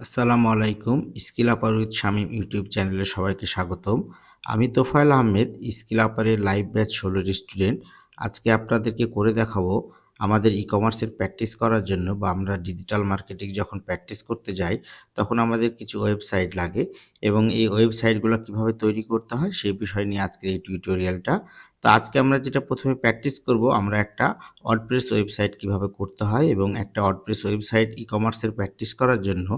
আসসালামু আলাইকুম, skill upper with Shamim YouTube চ্যানেলে সবাইকে স্বাগতম। আমি তোফায়েল আহমেদ, স্কিল আপারের লাইভ ব্যাচ ষোলোর স্টুডেন্ট। আজকে আপনাদেরকে করে দেখাবো আমাদের ই কমার্সের প্র্যাকটিস করার জন্য বা আমরা ডিজিটাল মার্কেটিং যখন প্র্যাকটিস করতে যাই, তখন আমাদের কিছু ওয়েবসাইট লাগে এবং এই ওয়েবসাইটগুলো কীভাবে তৈরি করতে হয় সেই বিষয় নিয়ে আজকের এই টিউটোরিয়ালটা তো আজকে আমরা যেটা প্রথমে প্র্যাকটিস করব, আমরা একটা অডপ্রেস ওয়েবসাইট কীভাবে করতে হয় এবং একটা অডপ্রেস ওয়েবসাইট ই কমার্সের প্র্যাকটিস করার জন্য,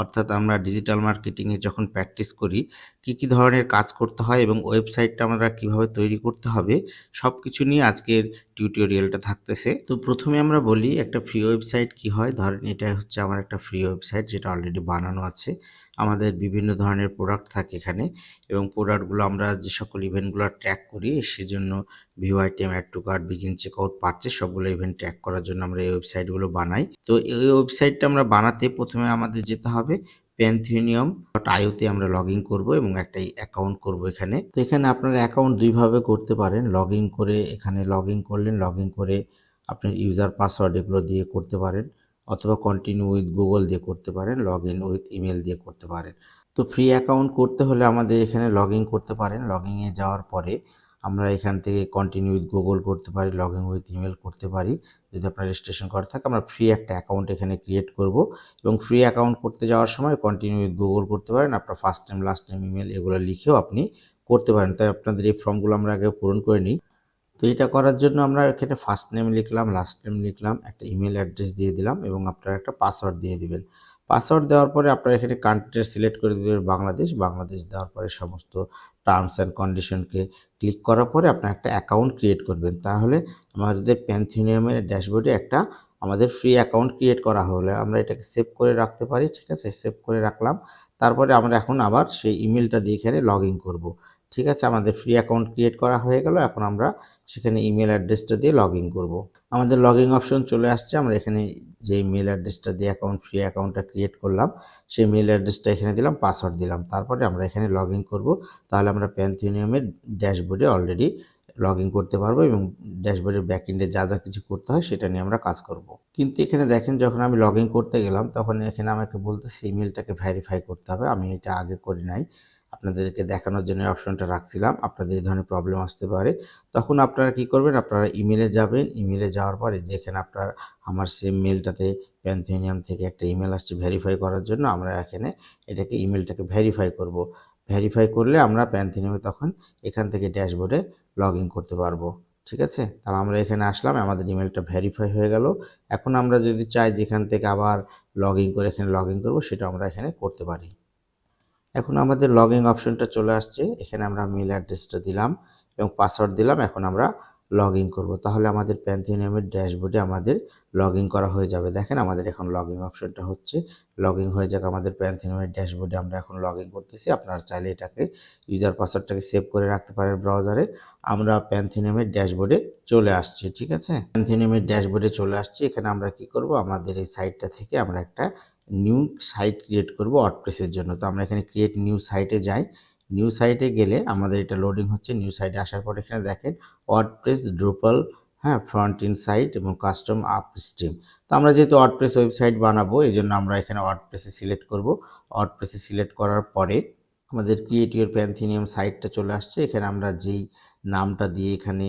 অর্থাৎ আমরা ডিজিটাল মার্কেটিংয়ে যখন প্র্যাকটিস করি, কি কি ধরনের কাজ করতে হয় এবং ওয়েবসাইটটা আমরা কীভাবে তৈরি করতে হবে সব কিছু নিয়ে আজকের টিউটোরিয়ালটা থাকতেছে। তো প্রথমে আমরা বলি, একটা ফ্রি ওয়েবসাইট কি হয়? ধরেন এটা হচ্ছে আমার একটা ফ্রি ওয়েবসাইট যেটা অলরেডি বানানো আছে। আমাদের বিভিন্ন ধরনের প্রোডাক্ট থাকে এখানে এবং প্রোডাক্টগুলো আমরা যে সকল ইভেন্টগুলো ট্র্যাক করি, সেজন্য view item add to cart begin check out purchase সবগুলো ইভেন্ট ট্র্যাক করার জন্য আমরা এই ওয়েবসাইটগুলো বানাই। তো এই ওয়েবসাইটটা আমরা বানাতে প্রথমে আমাদের যেতে হবে প্যান্থিনিয়াম ডট আইওতে আমরা লগ ইন করব এবং একটা অ্যাকাউন্ট করব এখানে। তো এখানে আপনারা অ্যাকাউন্ট দুইভাবে করতে পারেন। লগ ইন করে এখানে লগ ইন করলেন লগ ইন করে আপনার ইউজার পাসওয়ার্ড এগুলো দিয়ে করতে পারেন। অথবা কন্টিনিউ উইথ গুগল দিয়ে করতে পারেন লগ ইন উইথ ইমেল দিয়ে করতে পারেন। তো ফ্রি অ্যাকাউন্ট করতে হলে আমাদের এখানে লগ ইন করতে পারেন। লগ ইনে যাওয়ার পরে আমরা এখান থেকে কন্টিনিউ উইথ গুগল করতে পারি লগ ইন উইথ ইমেল করতে পারি। যদি আপনার রেজিস্ট্রেশন করা থাকে, আমরা ফ্রি একটা অ্যাকাউন্ট এখানে ক্রিয়েট করব এবং ফ্রি অ্যাকাউন্ট করতে যাওয়ার সময় কন্টিনিউ উইথ গুগল করতে পারেন। আপনার first time last time email এগুলো লিখেও আপনি করতে পারেন। তাই আপনাদের এই ফর্মগুলো আমরা আগে পূরণ করে নিই। তো এটা করার জন্য আমরা এখানে ফার্স্ট নেম লিখলাম লাস্ট নেম লিখলাম, একটা ইমেল অ্যাড্রেস দিয়ে দিলাম এবং আপনারা একটা পাসওয়ার্ড দিয়ে দিবেন। পাসওয়ার্ড দেওয়ার পরে আপনারা এখানে কান্ট্রি সিলেক্ট করে দেবেন বাংলাদেশ। বাংলাদেশ দেওয়ার পরে সমস্ত টার্মস অ্যান্ড কন্ডিশনকে ক্লিক করার পরে আপনার একটা অ্যাকাউন্ট ক্রিয়েট করবেন। তাহলে আমাদের প্যান্থিনিয়ামের ড্যাশবোর্ডে একটা আমাদের ফ্রি অ্যাকাউন্ট ক্রিয়েট করা হলে। আমরা এটাকে সেভ করে রাখতে পারি, ঠিক আছে? সেভ করে রাখলাম। তারপরে আমরা এখন আবার সেই ইমেলটা দিয়ে এখানে লগ ইন করব। ঠিক আছে? আমাদের ফ্রি অ্যাকাউন্ট ক্রিয়েট করা হয়ে গেল। এখন আমরা সেখানে ইমেল অ্যাড্রেসটা দিয়ে লগ ইন করব। আমাদের লগ ইন অপশন চলে আসছে। আমরা এখানে যে মেল অ্যাড্রেসটা দিয়ে অ্যাকাউন্ট ফ্রি অ্যাকাউন্টটা ক্রিয়েট করলাম, সেই মেল অ্যাড্রেসটা এখানে দিলাম পাসওয়ার্ড দিলাম। তারপরে আমরা এখানে লগ ইন করব। তাহলে আমরা প্যান্থিনিয়ামের ড্যাশবোর্ডে অলরেডি লগ ইন করতে পারব এবং ড্যাশবোর্ডের ব্যাকএন্ডে যা যা কিছু করতে হয় সেটা নিয়ে আমরা কাজ করব। কিন্তু এখানে দেখেন, যখন আমি লগ করতে গেলাম, তখন এখানে আমাকে বলতেছে ইমেলটাকে ভ্যারিফাই করতে হবে। আমি এটা আগে করি নাই। আপনাদেরকে দেখানোর জন্য অপশনটা রাখছিলাম। আপনাদের এই ধরনের প্রবলেম আসতে পারে। তখন আপনারা কি করবেন? আপনারা ইমেলে যাবেন। ইমেলে যাওয়ার পরে যেখানে আপনার, আমার সেম মেলটাতে প্যান্থেনিয়াম থেকে একটা ইমেল আসছে ভেরিফাই করার জন্য, আমরা এখানে এটাকে ইমেলটাকে ভেরিফাই করব। ভেরিফাই করলে আমরা প্যান্থেনিয়ামে তখন এখান থেকে ড্যাশবোর্ডে লগ করতে পারব। ঠিক আছে? তাহলে আমরা এখানে আসলাম, আমাদের ইমেলটা ভেরিফাই হয়ে গেল। এখন আমরা যদি চাই যেখান থেকে আবার লগ করে এখানে লগ ইন করব, সেটা আমরা এখানে করতে পারি। এখন আমাদের লগ অপশনটা চলে আসছে। এখানে আমরা মেল অ্যাড্রেসটা দিলাম এবং পাসওয়ার্ড দিলাম, এখন আমরা লগ ইন করব। তাহলে আমাদের প্যান্থিনিয়ামের ড্যাশবোর্ডে আমাদের লগ ইন করা হয়ে যাবে। দেখেন আমাদের এখন লগ ইন অপশনটা হচ্ছে। লগ ইন হয়ে যাক আমাদের প্যান্থিনিয়ামের ড্যাশবোর্ডে আমরা এখন লগ ইন করতেছি। আপনারা চাইলে এটাকে ইউজার পাসওয়ার্ডটাকে সেভ করে রাখতে পারেন ব্রাউজারে আমরা প্যান্থিনিয়ামের ড্যাশবোর্ডে চলে আসছি, ঠিক আছে? প্যান্থিনিয়ামের ড্যাশবোর্ডে চলে আসছি। এখানে আমরা কি করব? আমাদের এই সাইটটা থেকে আমরা একটা নিউ সাইট ক্রিয়েট করব ওয়ার্ডপ্রেসের জন্য। তো আমরা এখানে ক্রিয়েট নিউ সাইটে যাই। নিউ সাইটে গেলে আমাদের এটা লোডিং হচ্ছে। নিউ সাইটে আসার পর এখানে দেখেন ওয়ার্ডপ্রেস ড্রুপাল হ্যাঁ ফ্রন্ট ইন সাইট এবং কাস্টম আপ স্ট্রিম তো আমরা যেহেতু ওয়ার্ডপ্রেস ওয়েবসাইট বানাবো এই জন্য আমরা এখানে ওয়ার্ডপ্রেসে সিলেক্ট করব। ওয়ার্ডপ্রেসে সিলেক্ট করার পরে আমাদের ক্রিয়েট ইউর প্যান্থিনিয়াম সাইটটা চলে আসছে। এখানে আমরা যেই নামটা দিয়ে এখানে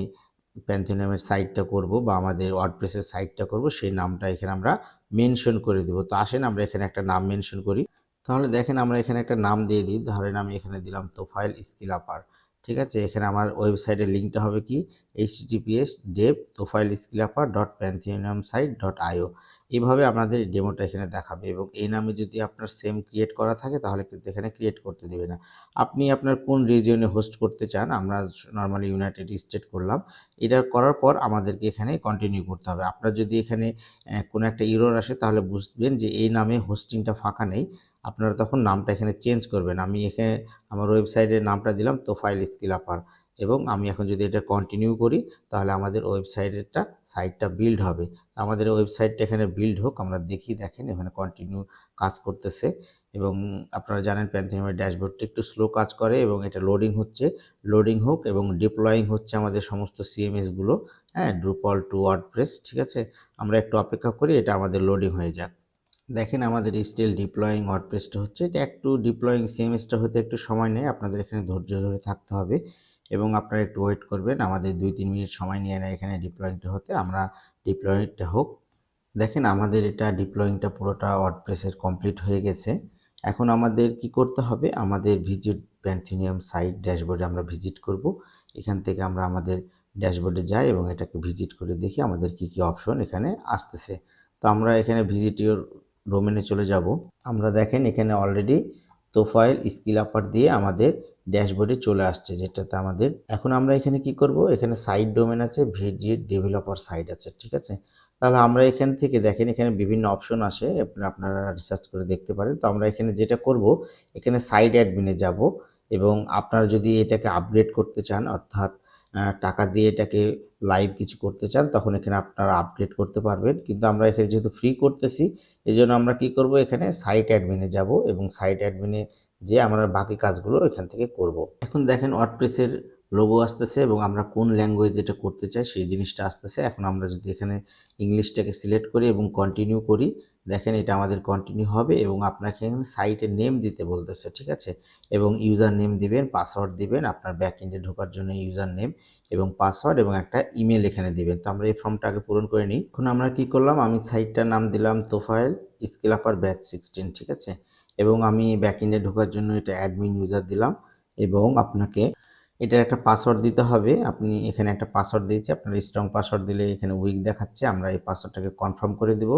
প্যান্থিনিয়ামের সাইটটা করব বা আমাদের ওয়ার্ডপ্রেসের সাইটটা করব, সেই নামটা এখানে আমরা মেনশন করে দেবো। তো আসেন আমরা এখানে একটা নাম মেনশন করি। তাহলে দেখেন আমরা এখানে একটা নাম দিয়ে দিই। ধরেন আমি এখানে দিলাম তোফাইল স্কিল আপার ঠিক আছে? এখানে আমার ওয়েবসাইটের লিঙ্কটা হবে কি? HTTPS dev Tofail skill upper dot pantheon site dot IO এইভাবে আপনাদের ডেমোটা এখানে দেখাবে এবং এই নামে যদি আপনার সেম ক্রিয়েট করা থাকে তাহলে কিন্তু এখানে ক্রিয়েট করতে দেবে না। আপনি আপনার কোন রিজিয়নে হোস্ট করতে চান, আমরা নর্মালি ইউনাইটেড স্টেট করলাম, এটা করার পর আমাদেরকে এখানে কন্টিনিউ করতে হবে। আপনার যদি এখানে কোনো একটা ইরোর আসে তাহলে বুঝবেন যে এই নামে হোস্টিংটা ফাঁকা নেই। আপনারা তখন নামটা এখানে চেঞ্জ করবেন। আমি এখানে আমার ওয়েবসাইটের নামটা দিলাম, তো ফাইল স্কিল আপার এবং আমি এখন যদি এটা কন্টিনিউ করি, তাহলে আমাদের ওয়েবসাইটেরটা সাইটটা বিল্ড হবে। আমাদের ওয়েবসাইটটা এখানে বিল্ড হোক, আমরা দেখি, দেখেন, এখানে কন্টিনিউ কাজ করতেছে। এবং আপনারা জানেন প্যান্থিনিয়ামের ড্যাশবোর্ডটা একটু স্লো কাজ করে এবং এটা লোডিং হচ্ছে। লোডিং হোক এবং ডিপ্লয়িং হচ্ছে আমাদের সমস্ত সিএমএসগুলো হ্যাঁ ড্রুপল টু ওয়ার্ডপ্রেস ঠিক আছে? আমরা একটু অপেক্ষা করি, এটা আমাদের লোডিং হয়ে যাক। দেখেন, আমাদের স্টিল ডিপ্লয়িং ওয়ার্ডপ্রেসটা হচ্ছে। এটা একটু ডিপ্লয়িং সিএমএসটা হতে একটু সময় নেয়। আপনাদের এখানে ধৈর্য ধরে থাকতে হবে। এবং আপনারা একটু ওয়েট করবেন। আমাদের দুই, তিন মিনিট সময় নিয়ে নেয় এখানে ডিপ্লয়িংটা হতে আমরা ডিপ্লয়িংটা হোক। দেখেন আমাদের এটা ডিপ্লয়িংটা পুরোটা ওয়ার্ডপ্রেসের কমপ্লিট হয়ে গেছে। এখন আমাদের কি করতে হবে? আমাদের ভিজিট প্যান্থিনিয়াম সাইট ড্যাশবোর্ডে আমরা ভিজিট করব। এখান থেকে আমরা আমাদের ড্যাশবোর্ডে যাই এবং এটাকে ভিজিট করে দেখি আমাদের কি কি অপশন এখানে আসতেছে। তো আমরা এখানে ভিজিট ইউর চলে যাব। আমরা দেখেন এখানে অলরেডি তোফাইল স্কিল আপার দিয়ে আমাদের ড্যাশবোর্ডে চলে আসছে যেটাতে আমাদের, এখন আমরা এখানে কি করব? এখানে সাইড ডোমেন আছে, ভিজিট ডেভেলপার সাইড আছে, ঠিক আছে? তাহলে আমরা এখান থেকে দেখেন এখানে বিভিন্ন অপশন আসে আপনি- আপনারা রিসার্চ করে দেখতে পারেন। তো আমরা এখানে যেটা করব, এখানে সাইড অ্যাডমিনে যাব এবং আপনারা যদি এটাকে আপগ্রেড করতে চান, অর্থাৎ টাকা দিয়ে এটাকে লাইভ কিছু করতে চান, তখন এখানে আপনারা আপডেট করতে পারবেন। কিন্তু আমরা এখানে যেহেতু ফ্রি করতেছি এই জন্য আমরা কি করব? এখানে সাইট অ্যাডমিনে যাব এবং সাইট অ্যাডমিনে যে আমরা বাকি কাজগুলো এখান থেকে করব। এখন দেখেন ওয়ার্ডপ্রেসের লোগো আসতেছে এবং আমরা কোন ল্যাঙ্গুয়েজ এটা করতে চাই সেই জিনিসটা আসতেছে। এখন আমরা যদি এখানে ইংলিশটাকে সিলেক্ট করি এবং কন্টিনিউ করি, দেখেন এটা আমাদের কন্টিনিউ হবে এবং আপনাকে এখানে সাইটের নেম দিতে বলতেছে, ঠিক আছে? এবং ইউজার নেম দিবেন পাসওয়ার্ড দিবেন, আপনার ব্যাক এন্ডে ঢোকার জন্য ইউজার নেম এবং পাসওয়ার্ড এবং একটা ইমেল এখানে দিবেন। তো আমরা এই ফর্মটা আগে পূরণ করে নিই। এখন আমরা কি করলাম? আমি সাইটটার নাম দিলাম Tofail skill upper batch sixteen ঠিক আছে? এবং আমি ব্যাক এন্ডে ঢোকার জন্য এটা অ্যাডমিন ইউজার দিলাম এবং আপনাকে এটার একটা পাসওয়ার্ড দিতে হবে। আপনি এখানে একটা পাসওয়ার্ড দিয়েছি। আপনার স্ট্রং পাসওয়ার্ড দিলে এখানে উইক দেখাচ্ছে। আমরা এই পাসওয়ার্ডটাকে কনফার্ম করে দেব।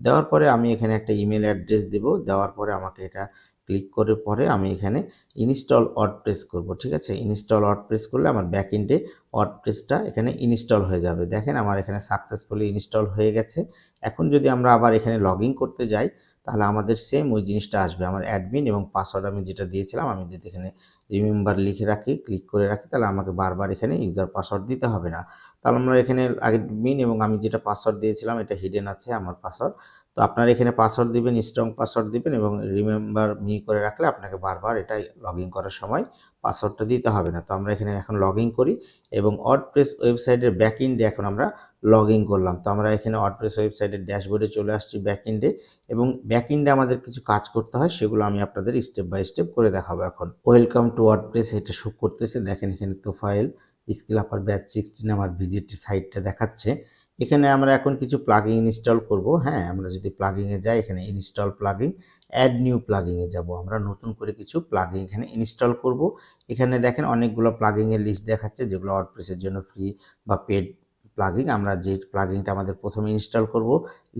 দেওয়ার পরে আমি এখানে একটা ইমেল অ্যাড্রেস দেব। দেওয়ার পরে আমাকে এটা ক্লিক করে পরে আমি এখানে ইনস্টল ওয়ার্ডপ্রেস করব, ঠিক আছে? ইনস্টল ওয়ার্ডপ্রেস করলে আমার ব্যাক এন্ডে ওয়ার্ডপ্রেসটা এখানে ইনস্টল হয়ে যাবে। দেখেন আমার এখানে সাকসেসফুলি ইনস্টল হয়ে গেছে। এখন যদি আমরা আবার এখানে লগ করতে যাই তাহলে আমাদের সেম ওই জিনিসটা আসবে। আমার অ্যাডমিন এবং পাসওয়ার্ড আমি যেটা দিয়েছিলাম, আমি যদি এখানে রিমেম্বার লিখে রাখি ক্লিক করে রাখি, তাহলে আমাকে বারবার এখানে ইউজার পাসওয়ার্ড দিতে হবে না। তাহলে আমরা এখানে অ্যাডমিন এবং আমি যেটা পাসওয়ার্ড দিয়েছিলাম, এটা হিডেন আছে আমার পাসওয়ার্ড তো আপনারা এখানে পাসওয়ার্ড দিবেন স্ট্রং পাসওয়ার্ড দিবেন এবং রিমেম্বার মি করে রাখলে আপনাকে বারবার এটা লগ ইন করার সময় পাসওয়ার্ডটা দিতে হবে না। তো আমরা এখানে এখন লগ ইন করি এবং ওয়ার্ডপ্রেস ওয়েবসাইটের ব্যাক ইন্ডে এখন আমরা লগ ইন করলাম। তো আমরা এখানে ওয়ার্ডপ্রেস ওয়েবসাইটের ড্যাশবোর্ডে চলে আসছি ব্যাক ইন্ডে এবং ব্যাক ইন্ডে আমাদের কিছু কাজ করতে হয়, সেগুলো আমি আপনাদের স্টেপ বাই স্টেপ করে দেখাবো এখন। ওয়েলকাম টু ওয়ার্ডপ্রেস এটা শো করতেছে। দেখেন এখানে তো ফাইল স্কিল আপার ব্যাচ সিক্সটিন আমার ভিজিট সাইটটা দেখাচ্ছে। এখানে আমরা এখন কিছু প্লাগিং ইনস্টল করব। হ্যাঁ আমরা যদি প্লাগিংয়ে যাই, এখানে ইনস্টল প্লাগিং অ্যাড নিউ প্লাগিংয়ে যাব। আমরা নতুন করে কিছু প্লাগিং এখানে ইনস্টল করব। এখানে দেখেন অনেকগুলো প্লাগিংয়ের লিস্ট দেখাচ্ছে, যেগুলো ওয়ার্ডপ্রেসের জন্য ফ্রি বা পেড প্লাগিং আমরা যে প্লাগিংটা আমাদের প্রথমে ইনস্টল করব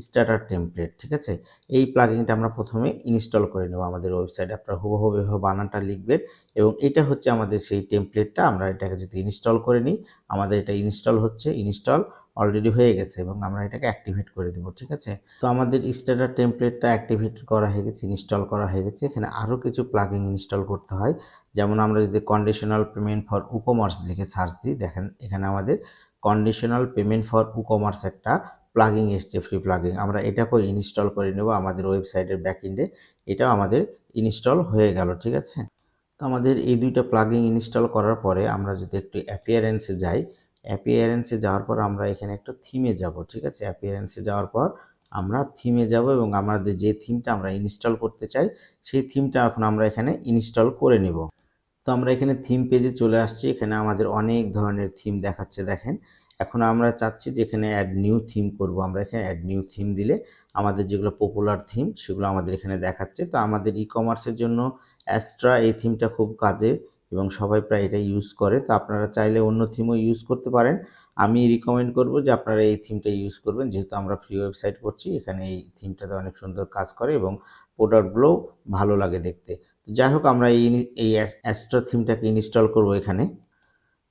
স্টার্টার টেমপ্লেট ঠিক আছে? এই প্লাগিংটা আমরা প্রথমে ইনস্টল করে নেব আমাদের ওয়েবসাইটে আপনারা হুবহু এভাবে বানানটা লিখবেন এবং এটা হচ্ছে আমাদের সেই টেমপ্লেটটা আমরা এটাকে যদি ইনস্টল করে নিই, আমাদের এটা ইনস্টল হচ্ছে ইনস্টল অলরেডি হয়ে গেছে এবং আমরা এটাকে অ্যাক্টিভেট করে দেবো, ঠিক আছে? তো আমাদের স্টার্টার টেমপ্লেটটা অ্যাক্টিভেট করা হয়ে গেছে ইনস্টল করা হয়ে গেছে, এখানে আরও কিছু প্লাগিং ইনস্টল করতে হয়। যেমন আমরা যদি কন্ডিশনাল পেমেন্ট ফর উকমার্স লিখে সার্চ দিই, দেখেন এখানে আমাদের কন্ডিশনাল পেমেন্ট ফর উকমার্স একটা প্লাগিং এসছে ফ্রি প্লাগিং আমরা এটাকেও ইনস্টল করে নেব আমাদের ওয়েবসাইটের ব্যাকএন্ডে এটাও আমাদের ইনস্টল হয়ে গেল, ঠিক আছে? তো আমাদের এই দুইটা প্লাগিং ইনস্টল করার পরে আমরা যদি একটু অ্যাপিয়ারেন্সে যাই অ্যাপিয়ারেন্সে যাওয়ার পর আমরা এখানে একটা থিমে যাব, ঠিক আছে? অ্যাপিয়ারেন্সে যাওয়ার পর আমরা থিমে যাব এবং আমাদের যে থিমটা আমরা ইনস্টল করতে চাই, সেই থিমটা এখন আমরা এখানে ইনস্টল করে নেব। তো আমরা এখানে থিম পেজে চলে আসছি। এখানে আমাদের অনেক ধরনের থিম দেখাচ্ছে, দেখেন। এখন আমরা চাচ্ছি যে এখানে অ্যাড নিউ থিম করব। আমরা এখানে অ্যাড নিউ থিম দিলে আমাদের যেগুলো পপুলার থিম সেগুলো আমাদের এখানে দেখাচ্ছে। তো আমাদের ই কমার্সের জন্য অ্যাস্ট্রা এই থিমটা খুব কাজের এবং সবাই প্রায় এটা ইউজ করে। তো আপনারা চাইলে অন্য থিমও ইউজ করতে পারেন। আমি রিকমেন্ড করব যে আপনারা এই থিমটা ইউজ করবেন। যেহেতু আমরা ফ্রি ওয়েবসাইট করছি, এখানে এই থিমটাতে অনেক সুন্দর কাজ করে এবং প্রোডাক্টগুলো ভালো লাগে দেখতে। তো যাই হোক, আমরা এই এই অ্যাস্ট্রা থিমটাকে ইনস্টল করব এখানে।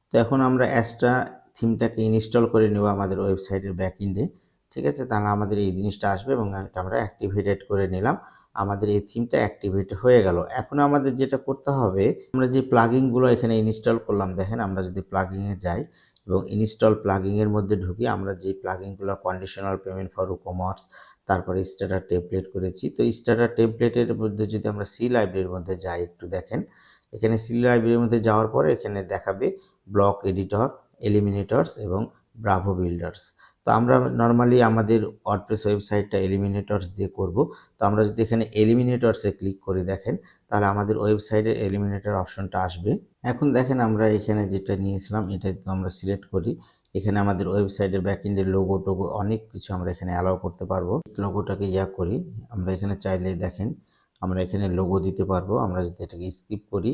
তো এখন আমরা অ্যাস্ট্রা থিমটাকে ইনস্টল করে নেব আমাদের ওয়েবসাইটের ব্যাক ইন্ডে ঠিক আছে? তাহলে আমাদের এই জিনিসটা আসবে এবং এটা আমরা অ্যাক্টিভেটেড করে নিলাম। আমাদের এই থিমটা অ্যাক্টিভেট হয়ে গেল। এখন আমাদের যেটা করতে হবে, আমরা যে প্লাগিংগুলো এখানে ইনস্টল করলাম, দেখেন আমরা যদি প্লাগিংয়ে যাই এবং ইনস্টল প্লাগিংয়ের মধ্যে ঢুকি, আমরা যে প্লাগিংগুলো কন্ডিশনাল পেমেন্ট ফর কমার্স তারপরে স্টার্টার টেমপ্লেট করেছি। তো স্টার্টার টেমপ্লেটের মধ্যে যদি আমরা সি লাইব্রেরির মধ্যে যাই, একটু দেখেন। এখানে সি লাইব্রেরির মধ্যে যাওয়ার পরে এখানে দেখাবে ব্লক এডিটর এলিমিনেটরস এবং ব্রাভো বিল্ডার্স তো আমরা নর্মালি আমাদের ওয়ার্ডপ্রেস ওয়েবসাইটটা এলিমিনেটরস দিয়ে করব। তো আমরা যদি এখানে এলিমিনেটরসে ক্লিক করে দেখেন, তাহলে আমাদের ওয়েবসাইটের এলিমিনেটর অপশনটা আসবে। এখন দেখেন আমরা এখানে যেটা নিয়েছিলাম, এটা তো আমরা সিলেক্ট করি। এখানে আমাদের ওয়েবসাইটের ব্যাকএন্ডের লোগো টোগো অনেক কিছু আমরা এখানে অ্যালাউ করতে পারব। লোগোটাকে ইয়া করি। আমরা এখানে চাইলে দেখেন, আমরা এখানে লোগো দিতে পারব। আমরা যদি এটাকে স্কিপ করি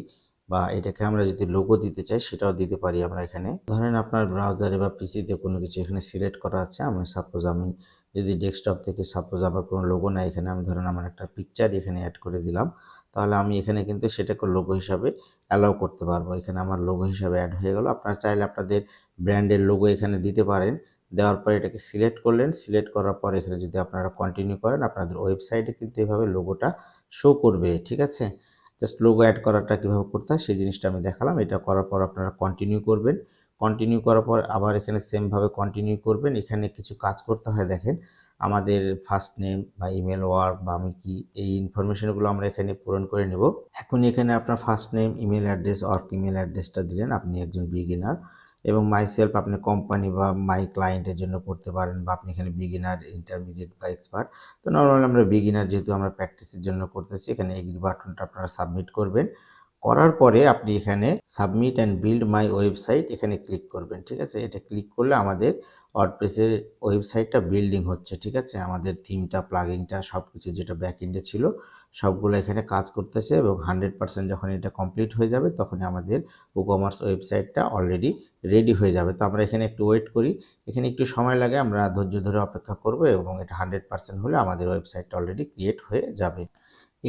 বা এটাকে আমরা যদি লোগো দিতে চাই, সেটাও দিতে পারি আমরা এখানে। ধরেন আপনার ব্রাউজারে বা পিসিতে কোনো কিছু এখানে সিলেক্ট করা আছে, আমি সাপোজ আমি যদি ডেস্কটপ থেকে সাপোজ আবার কোনো লোগো নাই, এখানে আমি ধরেন আমার একটা পিকচার এখানে অ্যাড করে দিলাম, তাহলে আমি এখানে কিন্তু সেটাকে লোগো হিসাবে অ্যালাউ করতে পারব। এখানে আমার লোগো হিসাবে অ্যাড হয়ে গেল। আপনারা চাইলে আপনাদের ব্র্যান্ডের লোগো এখানে দিতে পারেন। দেওয়ার পর এটাকে সিলেক্ট করলেন সিলেক্ট করার পর এখানে যদি আপনারা কন্টিনিউ করেন, আপনাদের ওয়েবসাইটে কিন্তু এভাবে লোগোটা শো করবে, ঠিক আছে? জাস্ট লোগো অ্যাড করাটা কীভাবে করতে হয়, সেই জিনিসটা আমি দেখালাম। এটা করার পর আপনারা কন্টিনিউ করবেন। কন্টিনিউ করার পর আবার এখানে সেমভাবে কন্টিনিউ করবেন। এখানে কিছু কাজ করতে হয়, দেখেন। আমাদের ফার্স্ট নেম বা ইমেল ওয়ার্ক বা আমি কি, এই ইনফরমেশনগুলো আমরা এখানে পূরণ করে নেব। এখন এখানে আপনার first name email address work email অ্যাড্রেসটা দিলেন। আপনি একজন বিগিনার এবং মাই সেলফ আপনি কোম্পানি বা মাই ক্লায়েন্টের জন্য করতে পারেন বা আপনি এখানে বিগিনার ইন্টারমিডিয়েট বা এক্সপার্ট তো নর্মালি আমরা বিগিনার যেহেতু আমরা প্র্যাকটিসের জন্য করতেছি, এখানে এগ্রি বাটনটা আপনারা সাবমিট করবেন। করার পরে আপনি এখানে submit and build my website এখানে ক্লিক করবেন, ঠিক আছে? এটা ক্লিক করলে আমাদের ওয়ার্ডপ্রেসের ওয়েবসাইটটা বিল্ডিং হচ্ছে, ঠিক আছে? আমাদের থিমটা প্লাগিংটা সব কিছু যেটা ব্যাক ব্যাকএন্ডে ছিল সবগুলো এখানে কাজ করতেছে এবং হান্ড্রেড পার্সেন্ট যখন এটা কমপ্লিট হয়ে যাবে, তখনই আমাদের ই কমার্স ওয়েবসাইটটা অলরেডি রেডি হয়ে যাবে। তো আমরা এখানে একটু ওয়েট করি। এখানে একটু সময় লাগে, আমরা ধৈর্য ধরে অপেক্ষা করব এবং এটা হান্ড্রেড পার্সেন্ট হলে আমাদের ওয়েবসাইটটা অলরেডি ক্রিয়েট হয়ে যাবে।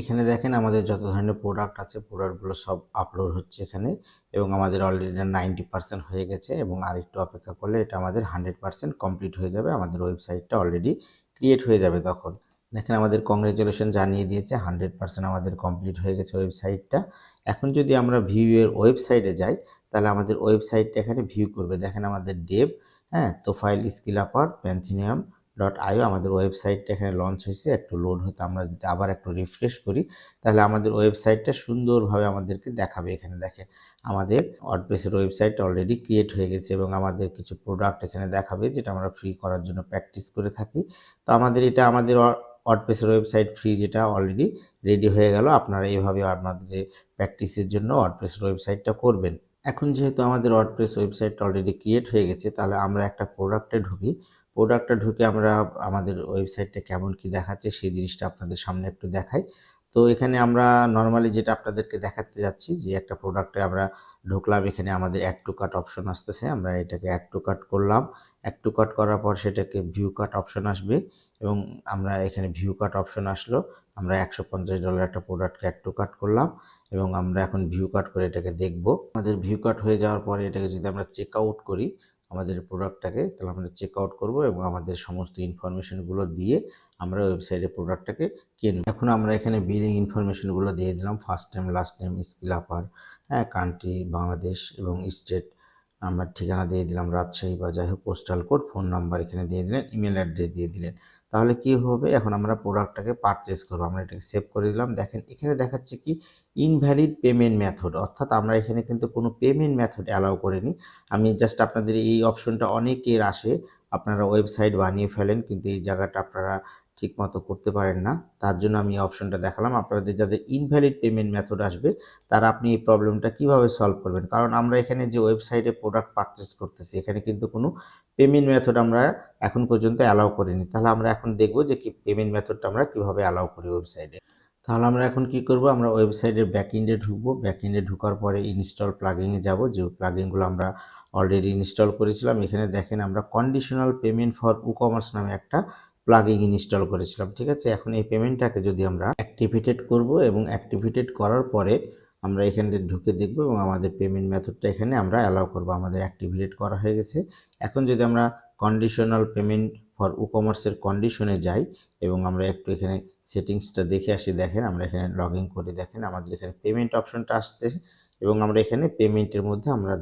এখানে দেখেন আমাদের যত ধরনের প্রোডাক্ট আছে প্রোডাক্টগুলো সব আপলোড হচ্ছে এখানে এবং আমাদের অলরেডি নাইনটি পার্সেন্ট হয়ে গেছে এবং আরেকটু অপেক্ষা করলে এটা আমাদের হান্ড্রেড পার্সেন্ট কমপ্লিট হয়ে যাবে, আমাদের ওয়েবসাইটটা অলরেডি ক্রিয়েট হয়ে যাবে তখন। দেখেন আমাদের কংগ্রেচুলেশন জানিয়ে দিয়েছে হান্ড্রেড পার্সেন্ট আমাদের কমপ্লিট হয়ে গেছে ওয়েবসাইটটা এখন যদি আমরা ভিউ এর ওয়েবসাইটে যাই, তাহলে আমাদের ওয়েবসাইটটা এখানে ভিউ করবে। দেখেন আমাদের ডেভ হ্যাঁ তোফাইল skill upper pantheon dot IO আমাদের ওয়েবসাইটটা এখানে লঞ্চ হয়েছে। একটু লোড হতে আমরা যদি আবার একটু রিফ্রেশ করি, তাহলে আমাদের ওয়েবসাইটটা সুন্দরভাবে আমাদেরকে দেখাবে এখানে, দেখেন। আমাদের ওয়ার্ডপ্রেসের ওয়েবসাইটটা অলরেডি ক্রিয়েট হয়ে গেছে এবং আমাদের কিছু প্রোডাক্ট এখানে দেখাবে যেটা আমরা ফ্রি করার জন্য প্র্যাকটিস করে থাকি। তো আমাদের এটা আমাদের ওয়ার্ডপ্রেসের ওয়েবসাইট ফ্রি যেটা অলরেডি রেডি হয়ে গেল, আপনারা এইভাবে আপনাদের প্র্যাকটিসের জন্য ওয়ার্ডপ্রেসের ওয়েবসাইটটা করবেন। এখন যেহেতু আমাদের ওয়ার্ডপ্রেস ওয়েবসাইটটা অলরেডি ক্রিয়েট হয়ে গেছে, তাহলে আমরা একটা প্রোডাক্টে ঢুকি। প্রোডাক্টটা ঢুকে আমরা আমাদের ওয়েবসাইটটা কেমন কি দেখাচ্ছে, সেই জিনিসটা আপনাদের সামনে একটু দেখাই। তো এখানে আমরা নর্মালি যেটা আপনাদেরকে দেখাতে যাচ্ছি যে একটা প্রোডাক্টে আমরা ঢুকলাম, এখানে আমাদের অ্যাড টু কাট অপশন আসতেছে, আমরা এটাকে অ্যাড টু কাট করলাম। অ্যাড টু কাট করার পর সেটাকে ভিউ কাট অপশন আসবে। এবং আমরা এখানে ভিউ কাট অপশন আসলো। আমরা একশো পঞ্চাশ ডলার একটা প্রোডাক্টকে অ্যাড টু কাট করলাম এবং আমরা এখন ভিউ কাট করে এটাকে দেখব। আমাদের ভিউ কাট হয়ে যাওয়ার পরে এটাকে যদি আমরা চেক আউট করি, আমাদের প্রোডাক্টটাকে তাহলে আমরা চেক আউট করব এবং আমাদের সমস্ত ইনফরমেশনগুলো দিয়ে আমরা ওয়েবসাইটে প্রোডাক্টটাকে কিনব এখন আমরা এখানে বিলিং ইনফরমেশনগুলো দিয়ে দিলাম first time last time skill upper হ্যাঁ কান্ট্রি বাংলাদেশ এবং স্টেট আমরা ঠিকানা দিয়ে দিলাম, রাজশাহী বা যাই হোক পোস্টাল কোড ফোন নাম্বার এখানে দিয়ে দিলেন ইমেল অ্যাড্রেস দিয়ে দিলেন। তাহলে কি হবে? এখন আমরা প্রোডাক্টটাকে পারচেস করব। আমরা এটাকে সেভ করে দিলাম। দেখেন, এখানে দেখাচ্ছে কি ইনভ্যালিড পেমেন্ট মেথড অর্থাৎ আমরা এখানে কিন্তু কোনো পেমেন্ট মেথড অ্যালাউ করিনি। আমি জাস্ট আপনাদের এই অপশনটা অনেকের আসে। আপনারা ওয়েবসাইট বানিয়ে ফেলেন, কিন্তু এই জায়গাটা আপনারা ঠিক মতো করতে পারেন না। তার জন্য আমি অপশনটা দেখালাম। আপনাদের যাদের ইনভ্যালিড পেমেন্ট মেথড আসবে, তারা আপনি এই প্রবলেমটা কীভাবে সলভ করবেন? কারণ আমরা এখানে যে ওয়েবসাইটে প্রোডাক্ট পারচেস করতেছি, এখানে কিন্তু কোনো পেমেন্ট মেথড আমরা এখন পর্যন্ত অ্যালাউ করিনি। তাহলে আমরা এখন দেখব যে কি পেমেন্ট মেথডটা আমরা কীভাবে অ্যালাউ করি ওয়েবসাইটে তাহলে আমরা এখন কি করব? আমরা ওয়েবসাইটের ব্যাকএন্ডে ঢুকবো। ব্যাকএন্ডে ঢুকার পরে ইনস্টল প্লাগিংয়ে যাব। যে প্লাগিংগুলো আমরা অলরেডি ইনস্টল করেছিলাম, এখানে দেখেন আমরা conditional payment for e commerce নামে একটা প্লাগিং ইনস্টল করেছিলাম, ঠিক আছে? এখন এই পেমেন্টটাকে যদি আমরা অ্যাক্টিভেটেড করব এবং অ্যাক্টিভেটেড করার পরে আমরা এখানে ঢুকে দেখব এবং আমাদের পেমেন্ট মেথডটা এখানে আমরা অ্যালাউ করব। আমাদের অ্যাক্টিভেটেড করা হয়ে গেছে। এখন যদি আমরা কন্ডিশনাল পেমেন্ট ফর কমার্সের কন্ডিশনে যাই এবং আমরা একটু এখানে সেটিংসটা দেখে আসি, দেখেন আমরা এখানে লগ ইন করে দেখেন আমাদের এখানে পেমেন্ট অপশনটা আসছে এবং আমরা এখানে পেমেন্টের মধ্যে আমরা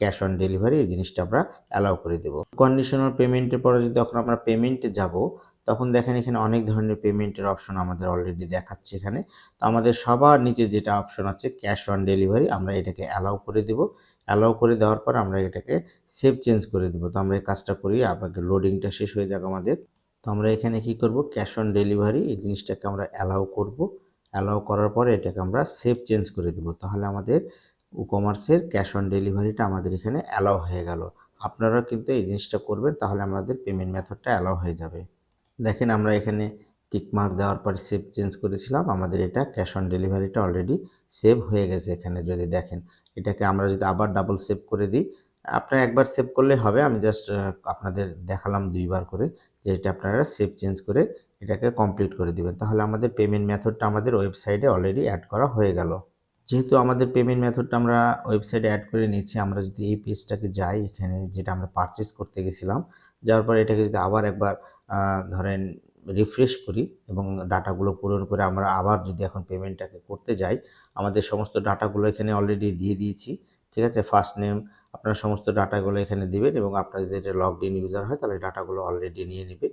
ক্যাশ অন ডেলিভারি এই জিনিসটা আমরা অ্যালাউ করে দেবো। কন্ডিশনাল পেমেন্টের পরে যদি যখন আমরা পেমেন্টে যাব, তখন দেখেন এখানে অনেক ধরনের পেমেন্টের অপশন আমাদের অলরেডি দেখাচ্ছে এখানে। তো আমাদের সবার নিচে যেটা অপশন আছে, ক্যাশ অন ডেলিভারি, আমরা এটাকে অ্যালাউ করে দেব। অ্যালাউ করে দেওয়ার পর আমরা এটাকে সেভ চেঞ্জ করে দেবো। তো আমরা এই কাজটা করি আপনাকে লোডিংটা শেষ হয়ে যাক আমাদের। তো আমরা এখানে কি করব, ক্যাশ অন ডেলিভারি এই জিনিসটাকে আমরা অ্যালাউ করব। অ্যালাউ করার পরে এটাকে আমরা সেভ চেঞ্জ করে দেবো। তাহলে আমাদের ই কমার্সের ক্যাশ অন ডেলিভারিটা আমাদের এখানে অ্যালাউ হয়ে গেল। আপনারা কিন্তু এই জিনিসটা করবেন, তাহলে আমাদের পেমেন্ট মেথডটা অ্যালাউ হয়ে যাবে। দেখেন আমরা এখানে টিকমার্ক দেওয়ার পর সেভ চেঞ্জ করেছিলাম, আমাদের এটা ক্যাশ অন ডেলিভারিটা অলরেডি সেভ হয়ে গেছে এখানে যদি দেখেন। এটাকে আমরা যদি আবার ডাবল সেভ করে দিই, আপনারা একবার সেভ করলে হবে, আমি জাস্ট আপনাদের দেখালাম দুইবার করে যে এটা আপনারা সেভ চেঞ্জ করে এটাকে কমপ্লিট করে দিবেন। তাহলে আমাদের পেমেন্ট মেথডটা আমাদের ওয়েবসাইটে অলরেডি অ্যাড করা হয়ে গেল। যেহেতু আমাদের পেমেন্ট মেথডটা আমরা ওয়েবসাইটে অ্যাড করে নিয়েছি, আমরা যদি এই পেজটাকে যাই, এখানে যেটা আমরা পারচেস করতে গেছিলাম, যাওয়ার পর এটাকে যদি আবার একবার ধরেন রিফ্রেশ করি এবং ডাটাগুলো পূরণ করে আমরা আবার যদি এখন পেমেন্টটাকে করতে যাই, আমাদের সমস্ত ডাটাগুলো এখানে অলরেডি দিয়ে দিয়েছি, ঠিক আছে? ফার্স্ট নেম আপনার সমস্ত ডাটাগুলো এখানে দিবেন এবং আপনার যদি এটা লগড ইন ইউজার হয়, তাহলে ডাটাগুলো অলরেডি নিয়ে নেবে।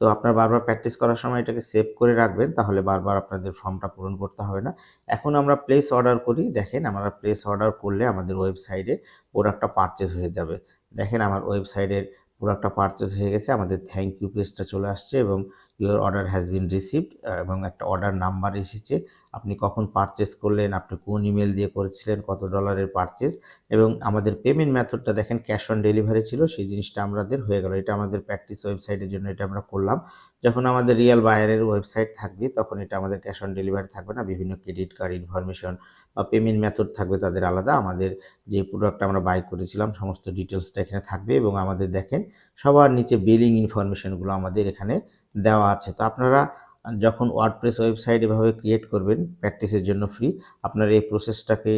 তো আপনার বারবার প্র্যাকটিস করার সময় এটাকে সেভ করে রাখবেন, তাহলে বারবার আপনাদের ফর্মটা পূরণ করতে হবে না। এখন আমরা প্লেস অর্ডার করি, দেখেন আমরা প্লেস অর্ডার করলে আমাদের ওয়েবসাইটে প্রোডাক্টটা পারচেস হয়ে যাবে। দেখেন আমার ওয়েবসাইটের প্রোডাক্টটা পারচেস হয়ে গেছে, আমাদের থ্যাংক ইউ পেজটা চলে আসছে এবং your order has been received এবং একটা অর্ডার নাম্বার এসেছে। আপনি কখন পারচেস করলেন, আপনি কোন ইমেল দিয়ে করেছিলেন, কত ডলারের পারচেস এবং আমাদের পেমেন্ট মেথডটা দেখেন ক্যাশ অন ডেলিভারি ছিল, সেই জিনিসটা আমাদের হয়ে গেল। এটা আমাদের প্র্যাকটিস ওয়েবসাইটের জন্য এটা আমরা করলাম। যখন আমাদের রিয়েল বায়ারের ওয়েবসাইট থাকবে, তখন এটা আমাদের ক্যাশ অন ডেলিভারি থাকবে না। বিভিন্ন ক্রেডিট কার্ড ইনফরমেশন বা পেমেন্ট মেথড থাকবে, তাদের আলাদা। আমাদের যে প্রোডাক্ট আমরা বাই করেছিলাম, সমস্ত ডিটেলসটা এখানে থাকবে, এবং আমাদের দেখেন, সবার নিচে বিলিং ইনফরমেশনগুলো আমাদের এখানে দেওয়া আছে। তো আপনারা যখন ওয়ার্ডপ্রেস ওয়েবসাইট এভাবে ক্রিয়েট করবেন প্র্যাকটিসের জন্য ফ্রি আপনারা এই প্রসেসটাকে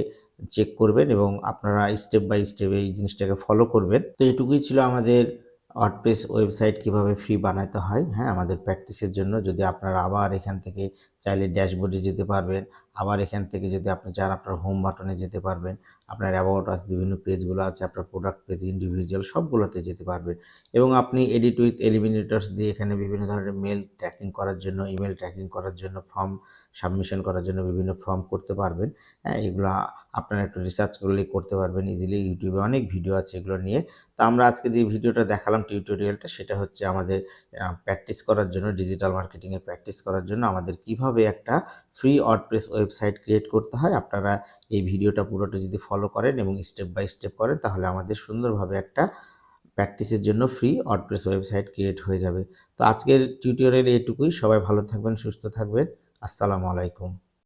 চেক করবেন এবং আপনারা স্টেপ বাই স্টেপ এই জিনিসটাকে ফলো করবেন। তো এইটুকুই ছিল আমাদের ওয়ার্ডপ্রেস ওয়েবসাইট কীভাবে ফ্রি বানাতে হয় হ্যাঁ আমাদের প্র্যাকটিসের জন্য। যদি আপনারা আবার এখান থেকে চাইলে ড্যাশবোর্ডে যেতে পারবেন। আবার এখান থেকে যদি আপনি চান আপনার হোম বাটনে যেতে পারবেন। আপনার অ্যাবাউট আস বিভিন্ন পেজগুলো আছে, আপনার প্রোডাক্ট পেজ ইন্ডিভিজুয়াল সবগুলোতে যেতে পারবেন। এবং আপনি এডিট উইথ এলিমিনেটর্স দিয়ে এখানে বিভিন্ন ধরনের মেল ট্র্যাকিং করার জন্য ইমেল ট্র্যাকিং করার জন্য ফর্ম সাবমিশন করার জন্য বিভিন্ন ফর্ম করতে পারবেন। হ্যাঁ এগুলো আপনারা একটু রিসার্চ করলেই করতে পারবেন ইজিলি ইউটিউবে অনেক ভিডিও আছে এগুলো নিয়ে। তো আমরা আজকে যে ভিডিওটা দেখালাম টিউটোরিয়ালটা সেটা হচ্ছে আমাদের প্র্যাকটিস করার জন্য ডিজিটাল মার্কেটিংয়ে প্র্যাকটিস করার জন্য আমাদের কীভাবে একটা ফ্রি ওয়ার্ডপ্রেস ওয়েবসাইট ক্রিয়েট করতে হয়। আপনারা এই ভিডিওটা পুরোটা যদি ফলো করেন এবং স্টেপ বাই স্টেপ করেন, তাহলে আমাদের সুন্দরভাবে একটা প্র্যাকটিসের জন্য ফ্রি ওয়ার্ডপ্রেস ওয়েবসাইট ক্রিয়েট হয়ে যাবে। তো আজকের টিউটোরিয়াল এটুকুই। সবাই ভালো থাকবেন, সুস্থ থাকবেন। আসসালামু আলাইকুম।